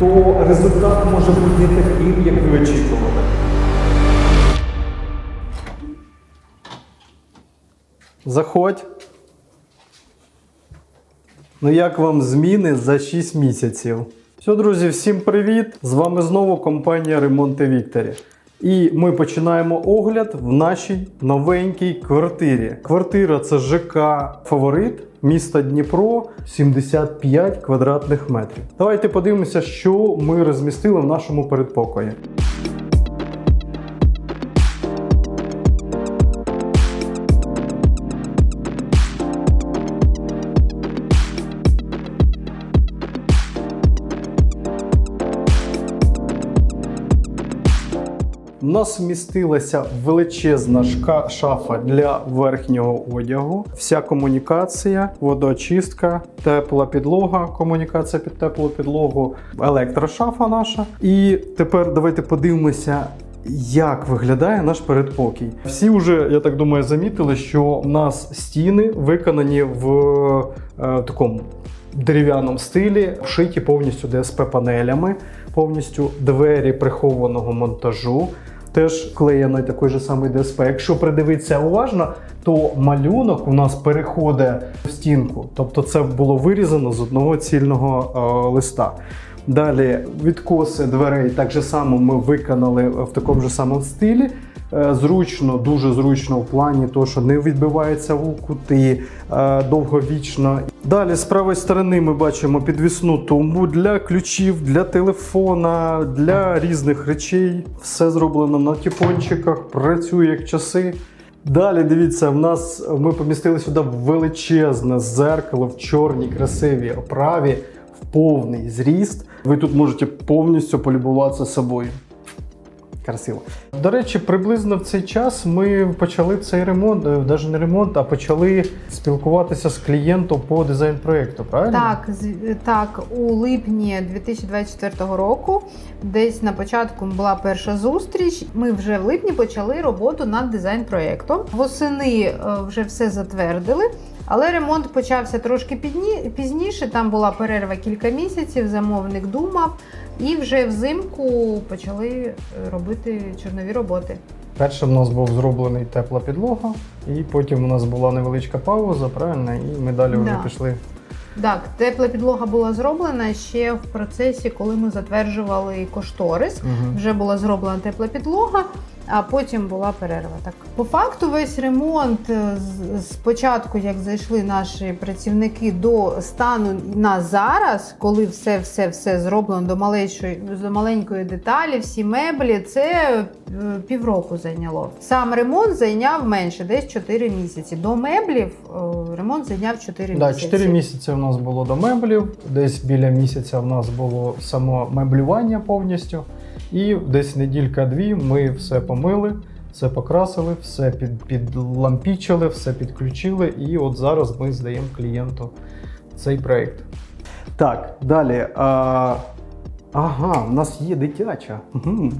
То результат може бути не таким, як ви очікували. Заходь. Ну як вам зміни за 6 місяців? Все, друзі, всім привіт! З вами знову компанія Ремонти Вікторі. І ми починаємо огляд в нашій новенькій квартирі. Квартира це ЖК Фаворит, міста Дніпро, 75 квадратних метрів. Давайте подивимося, що ми розмістили в нашому передпокої. У нас вмістилася величезна шка- шафа для верхнього одягу, вся комунікація, водоочистка, тепла підлога, комунікація під теплу підлогу, електрошафа наша. І тепер давайте подивимося. Як виглядає наш передпокій? Всі вже, я так думаю, замітили, що у нас стіни виконані в е, такому дерев'яному стилі, вшиті повністю ДСП-панелями, повністю двері прихованого монтажу. Теж клеєної такий же самий ДСП. Якщо придивитися уважно, то малюнок у нас переходить в стінку. Тобто це було вирізано з одного цільного е, листа. Далі відкоси дверей так же само ми виконали в такому ж самому стилі. Е, Зручно, дуже зручно в плані того, що не відбивається у кути е, довговічно. Далі з правої сторони ми бачимо підвісну тумбу для ключів, для телефона, для різних речей. Все зроблено на тіпончиках, працює як часи. Далі дивіться, в нас ми помістили сюди величезне зеркало в чорній красивій оправі в повний зріст. Ви тут можете повністю полюбуватися собою. Красиво. До речі, приблизно в цей час ми почали цей ремонт, навіть не ремонт, а почали спілкуватися з клієнтом по дизайн-проєкту, правильно? Так, з- так, у липні 2024 року, десь на початку була перша зустріч. Ми вже в липні почали роботу над дизайн-проєктом. Восени е, вже все затвердили. Але ремонт почався трошки пізніше. Там була перерва кілька місяців, замовник думав, і вже взимку почали е, робити чорнові роботи. Перше в нас був зроблений тепла підлога, і потім у нас була невеличка пауза, правильно? І ми далі вже Да. пішли. Так, тепла підлога була зроблена ще в процесі, коли ми затверджували кошторис. Угу. Вже була зроблена тепла підлога, а потім була перерва. Так по факту, весь ремонт е, з- з початку, як зайшли наші працівники до стану на зараз, коли все все все зроблено до маленької, до маленької деталі, всі меблі, це е, півроку зайняло. Сам ремонт зайняв менше, десь 4 місяці. До меблів е, ремонт зайняв 4 Да, місяці. 4 місяці у нас було до меблів, десь біля місяця в нас було само меблювання повністю. І десь неділька-дві ми все помили, все покрасили, все під, підлампічили, все підключили. І от зараз ми здаємо клієнту цей проєкт. Так, далі. А... Ага, у нас є дитяча. Угу.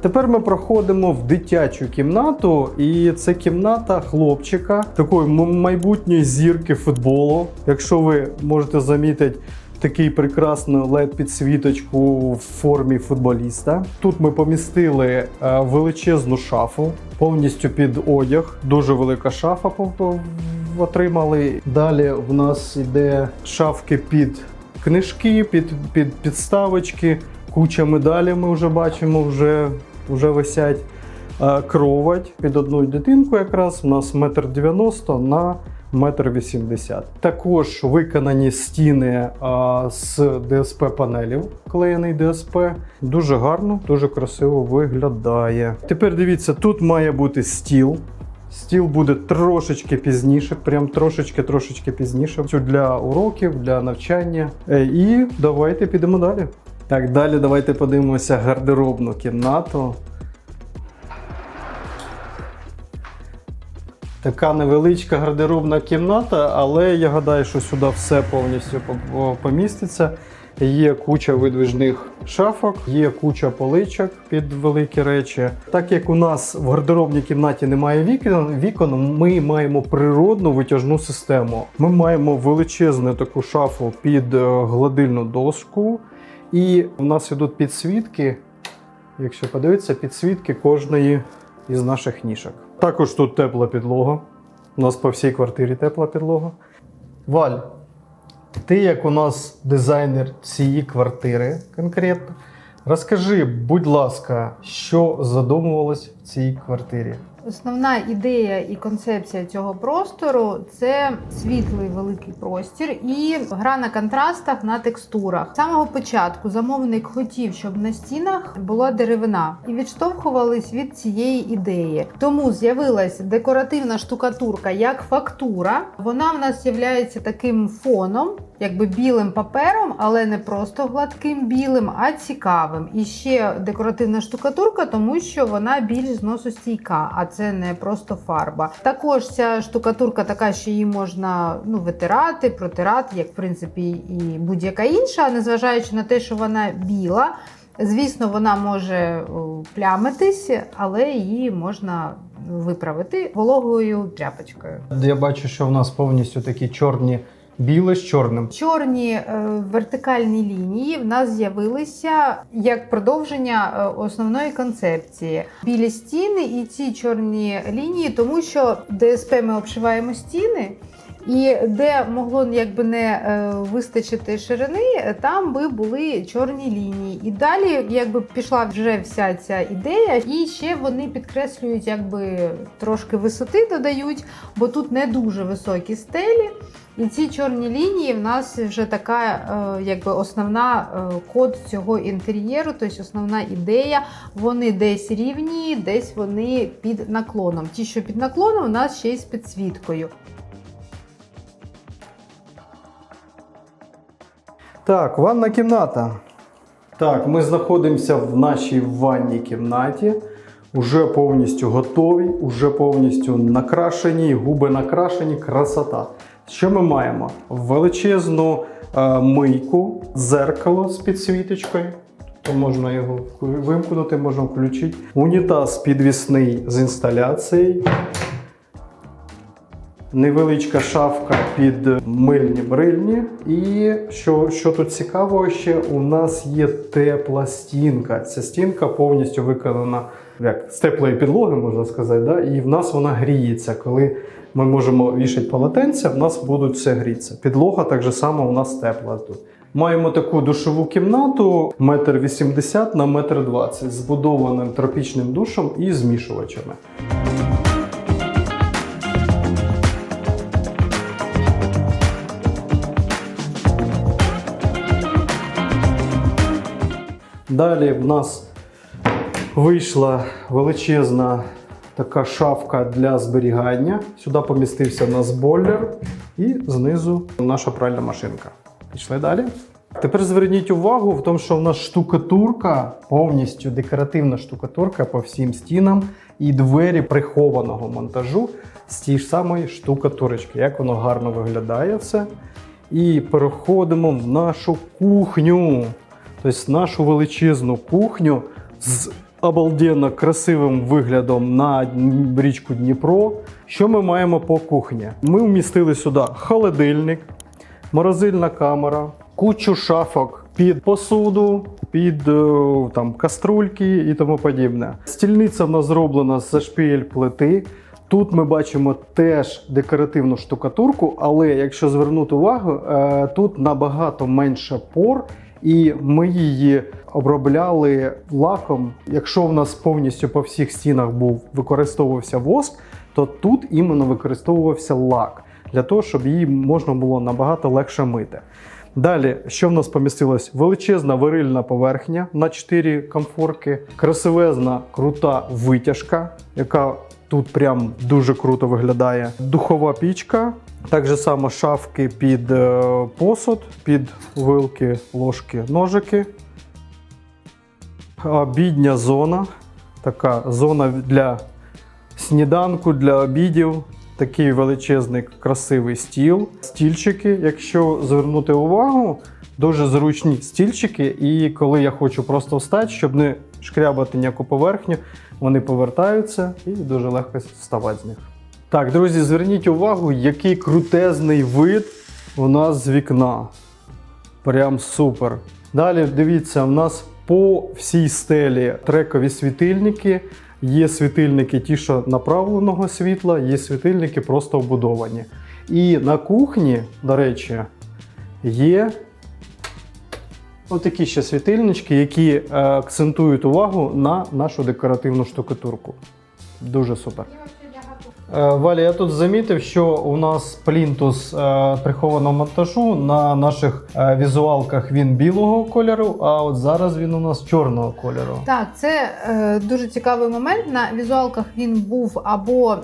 Тепер ми проходимо в дитячу кімнату, і це кімната хлопчика, такої майбутньої зірки футболу. Якщо ви можете замітити такий прекрасну led підсвіточку в формі футболіста. Тут ми помістили е, величезну шафу, повністю під одяг. Дуже велика шафа отримали. Далі в нас йде шафки під книжки, під, під підставочки. Куча медалей ми вже бачимо, вже, вже висять. Е, Кровать під одну дитинку якраз у нас метр дев'яносто на метр вісімдесят. Також виконані стіни а, з ДСП панелів, клеєний ДСП. Дуже гарно, дуже красиво виглядає. Тепер дивіться, тут має бути стіл. Стіл буде трошечки пізніше, прям трошечки-трошечки пізніше. Для уроків, для навчання. Е, І давайте підемо далі. Так, далі давайте подивимося гардеробну кімнату. Така невеличка гардеробна кімната, але я гадаю, що сюди все повністю поміститься. Є куча видвижних шафок, є куча поличок під великі речі. Так як у нас в гардеробній кімнаті немає вікон, вікон, ми маємо природну витяжну систему. Ми маємо величезну таку шафу під е, гладильну дошку, і у нас ідуть підсвітки. Якщо подивитися, підсвітки кожної із наших нішок. Також тут тепла підлога. У нас по всій квартирі тепла підлога. Валь, ти як у нас дизайнер цієї квартири конкретно, розкажи, будь ласка, що задумувалось в цій квартирі? Основна ідея і концепція цього простору це світлий великий простір і гра на контрастах на текстурах. З самого початку замовник хотів, щоб на стінах була деревина, і відштовхувались від цієї ідеї. Тому з'явилась декоративна штукатурка як фактура. Вона в нас є таким фоном, якби білим папером, але не просто гладким білим, а цікавим. І ще декоративна штукатурка, тому що вона більш зносостійка, а це не просто фарба. Також ця штукатурка така, що її можна ну, витирати, протирати, як в принципі і будь-яка інша, незважаючи на те, що вона біла. Звісно, вона може плямитись, але її можна виправити вологою тряпочкою. Я бачу, що в нас повністю такі чорні біле з чорним. Чорні е, вертикальні лінії в нас з'явилися як продовження е, основної концепції. Білі стіни і ці чорні лінії, тому що ДСП ми обшиваємо стіни. І де могло якби не е, вистачити ширини, там би були чорні лінії. І далі якби пішла вже вся ця ідея, і ще вони підкреслюють, якби трошки висоти додають, бо тут не дуже високі стелі. І ці чорні лінії в нас вже така, е, якби основна е, код цього інтер'єру, тобто основна ідея. Вони десь рівні, десь вони під наклоном. Ті, що під наклоном, у нас ще й з підсвіткою. Так, ванна кімната. Так, ми знаходимося в нашій ванній кімнаті. Уже повністю готові, уже повністю накрашені, губи накрашені, красота. Що ми маємо? Величезну е, мийку, дзеркало з підсвіточкою. То можна його вимкнути, можна включити. Унітаз підвісний з інсталяцією. Невеличка шафка під мильні брильні. І що, що тут цікаво, ще у нас є тепла стінка. Ця стінка повністю виконана як з теплої підлоги, можна сказати. Да? І в нас вона гріється. Коли ми можемо вішати полотенця, в нас будуть все грітися. Підлога так же само у нас тепла тут. Маємо таку душову кімнату 1,80 на 1,20 м, збудованим тропічним душем і змішувачами. Далі в нас вийшла величезна така шафка для зберігання. Сюди помістився в нас бойлер і знизу наша пральна машинка. Пішли далі. Тепер зверніть увагу в тому, що в нас штукатурка, повністю декоративна штукатурка по всім стінам і двері прихованого монтажу з тієї ж самої штукатурочки. Як воно гарно виглядає все. І переходимо в нашу кухню. Тобто нашу величезну кухню з обалденно красивим виглядом на річку Дніпро. Що ми маємо по кухні? Ми вмістили сюди холодильник, морозильна камера, кучу шафок під посуду, під е, там, каструльки і тому подібне. Стільниця в нас зроблена з шпіль плити. Тут ми бачимо теж декоративну штукатурку, але якщо звернути увагу, е, тут набагато менше пор, і ми її обробляли лаком. Якщо в нас повністю по всіх стінах був використовувався воск, то тут іменно використовувався лак для того, щоб її можна було набагато легше мити. Далі, що в нас помістилось? Величезна варильна поверхня на 4 комфорки, красивезна крута витяжка, яка тут прям дуже круто виглядає. Духова пічка, так же само шафки під е, посуд, під вилки, ложки, ножики. Обідня зона. Така зона для сніданку, для обідів. такий величезний красивий стіл, стільчики. Якщо звернути увагу, дуже зручні стільчики. І коли я хочу просто встати, щоб не шкрябати ніяку поверхню, вони повертаються і дуже легко вставати з них. Так, друзі, зверніть увагу, який крутезний вид у нас з вікна. Прям супер. Далі дивіться, у нас по всій стелі трекові світильники. Є світильники ті, що направленого світла, є світильники просто вбудовані. І на кухні, до речі, є отакі ще світильнички, які е, акцентують увагу на нашу декоративну штукатурку. Дуже супер. Е, Валя, я тут замітив, що у нас плінтус е, прихованого монтажу на наших е, візуалках він білого кольору, а от зараз він у нас чорного кольору. Так, це дуже цікавий момент. На візуалках він був або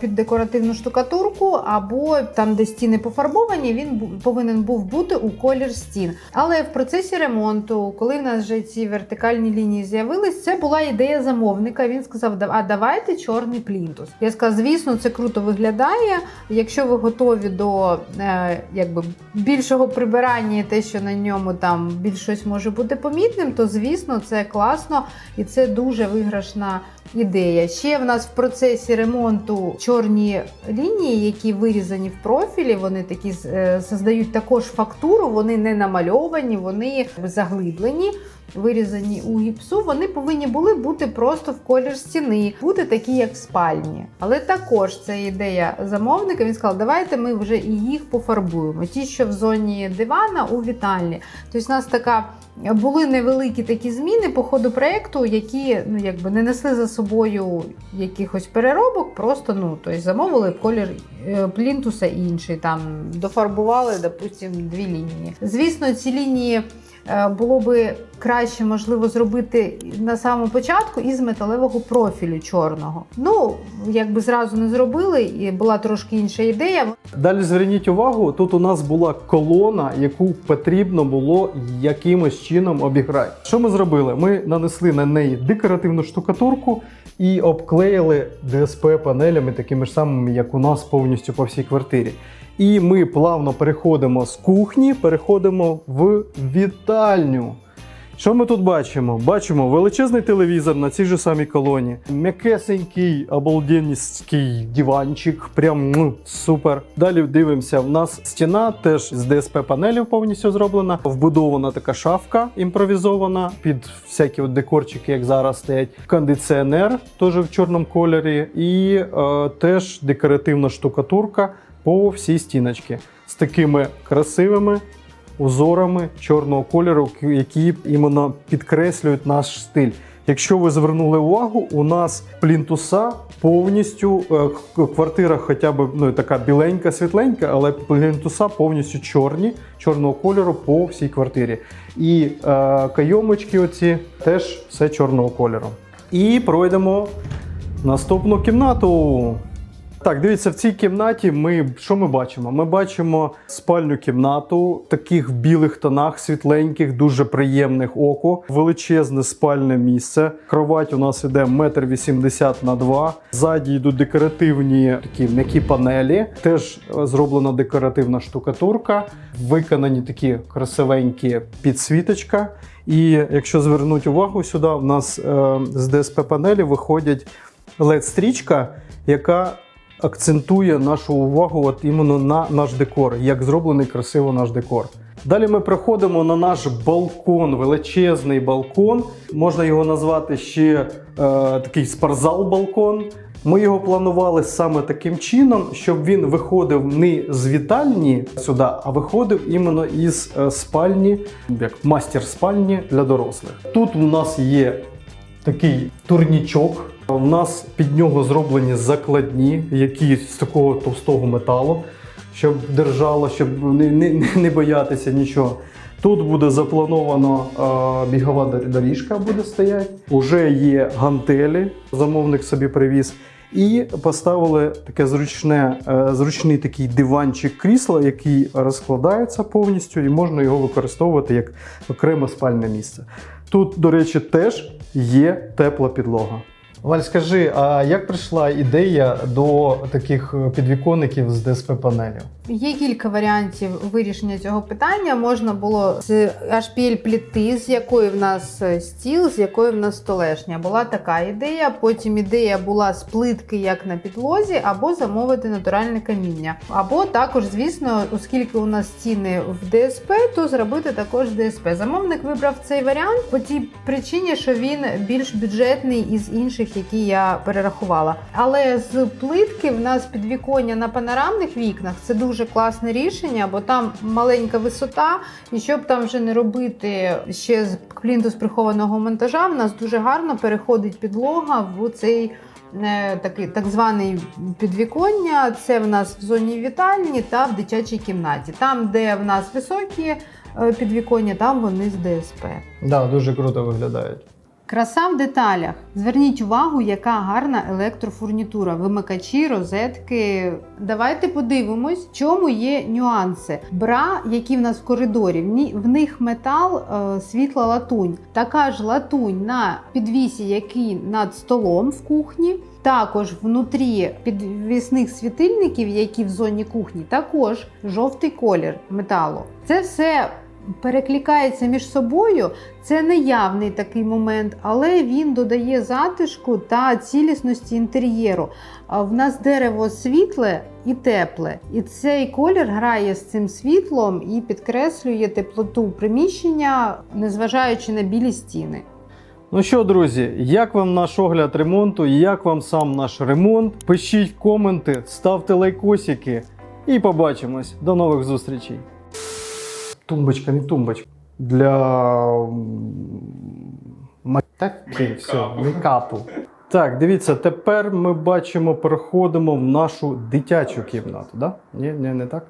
під декоративну штукатурку, або там, де стіни пофарбовані, він повинен був бути у колір стін. Але в процесі ремонту, коли в нас вже ці вертикальні лінії з'явились, це була ідея замовника. Він сказав: «Да- а давайте чорний плінтус. Я сказав, звісно, це круто виглядає. Якщо ви готові до е, якби більшого прибирання, і те, що на ньому там більш щось може бути помітним, то звісно це класно і це дуже виграшна ідея. Ще в нас в процесі ремонту чорні лінії, які вирізані в профілі, вони такі е, создають також фактуру, вони не намальовані, вони заглиблені. Вирізані у гіпсу, вони повинні були бути просто в колір стіни, бути такі, як в спальні. Але також це ідея замовника. Він сказав, давайте ми вже і їх пофарбуємо. Ті, що в зоні дивана, у вітальні. Тобто, у нас така були невеликі такі зміни по ходу проєкту, які ну якби не несли за собою якихось переробок, просто ну тобто замовили колір е, плінтуса інший, там дофарбували, допустим, дві лінії. Звісно, ці лінії. Е, Було би краще, можливо, зробити на самому початку із металевого профілю чорного. Ну, якби зразу не зробили, і була трошки інша ідея. Далі зверніть увагу, тут у нас була колона, яку потрібно було якимось чином обіграти. Що ми зробили? Ми нанесли на неї декоративну штукатурку і обклеїли ДСП панелями такими ж самими, як у нас повністю по всій квартирі. І ми плавно переходимо з кухні, переходимо в вітальню. Що ми тут бачимо? Бачимо величезний телевізор на цій же самій колоні, м'якесенький, обалденницький диванчик, прям ну, супер. Далі дивимося, в нас стіна теж з ДСП панелів повністю зроблена. Вбудована така шафка імпровізована під всякі от декорчики, як зараз стоять. Кондиціонер теж в чорному кольорі, і е, теж декоративна штукатурка по всій стіночці з такими красивими узорами чорного кольору, які іменно підкреслюють наш стиль. Якщо ви звернули увагу, у нас плінтуса повністю е, квартира, хоча б ну така біленька, світленька, але плінтуса повністю чорні, чорного кольору по всій квартирі. І е, кайомочки оці теж все чорного кольору. І пройдемо наступну кімнату. Так, дивіться, в цій кімнаті ми що ми бачимо? Ми бачимо спальню кімнату в таких білих тонах, світленьких, дуже приємних оку. Величезне спальне місце. Кровать у нас іде 1,80 на 2. Ззаді йдуть декоративні такі м'які панелі. Теж е, зроблена декоративна штукатурка. Виконані такі красивенькі підсвіточка. І якщо звернути увагу сюди, в нас е, з ДСП панелі виходять LED-стрічка, яка акцентує нашу увагу от іменно на наш декор, як зроблений красиво наш декор. Далі ми приходимо на наш балкон, величезний балкон. Можна його назвати ще е, такий спарзал-балкон. Ми його планували саме таким чином, щоб він виходив не з вітальні сюди, а виходив іменно із е, спальні, як мастер спальні для дорослих. Тут у нас є такий турнічок. У нас під нього зроблені закладні, які з такого товстого металу, щоб держало, щоб не, не, не боятися нічого. Тут буде заплановано бігова доріжка буде стояти. Уже є гантелі, замовник собі привіз. І поставили таке зручне, е, зручний такий диванчик крісла, який розкладається повністю, і можна його використовувати як окреме спальне місце. Тут, до речі, теж є тепла підлога. Валь, скажи, а як прийшла ідея до таких е, підвіконників з ДСП панелю? Є кілька варіантів вирішення цього питання. Можна було з HPL пліти, з якої в нас е, стіл, з якої в нас столешня. Була така ідея. Потім ідея була з плитки, як на підлозі, або замовити натуральне каміння. Або також, звісно, оскільки у нас стіни в ДСП, то зробити також ДСП. Замовник вибрав цей варіант по тій причині, що він більш бюджетний із інших, які я перерахувала. Але з плитки в нас підвіконня на панорамних вікнах це дуже класне рішення, бо там маленька висота, і щоб там вже не робити ще з плінту з прихованого монтажа, в нас дуже гарно переходить підлога в цей. е, Такий так званий підвіконня, це в нас в зоні вітальні та в дитячій кімнаті. Там, де в нас високі е, підвіконня, там вони з ДСП. Да, дуже круто виглядають. Краса в деталях. Зверніть увагу, яка гарна електрофурнітура, вимикачі, розетки. Давайте подивимось, в чому є нюанси. Бра, які в нас в коридорі, в них метал, е, світла латунь. Така ж латунь на підвісі, який над столом в кухні. Також внутрі підвісних світильників, які в зоні кухні, також жовтий колір металу. Це все перекликається між собою. Це неявний такий момент, але він додає затишку та цілісності інтер'єру. В нас дерево світле і тепле, і цей колір грає з цим світлом і підкреслює теплоту приміщення, незважаючи на білі стіни. Ну що, друзі, як вам наш огляд ремонту? Як вам сам наш ремонт? Пишіть коменти, ставте лайкосики і побачимось. До нових зустрічей. Тумбочка, не тумбочка. Для все, мейкапу. Так, дивіться, тепер ми бачимо, переходимо в нашу дитячу кімнату. Да? Ні, ні, не так?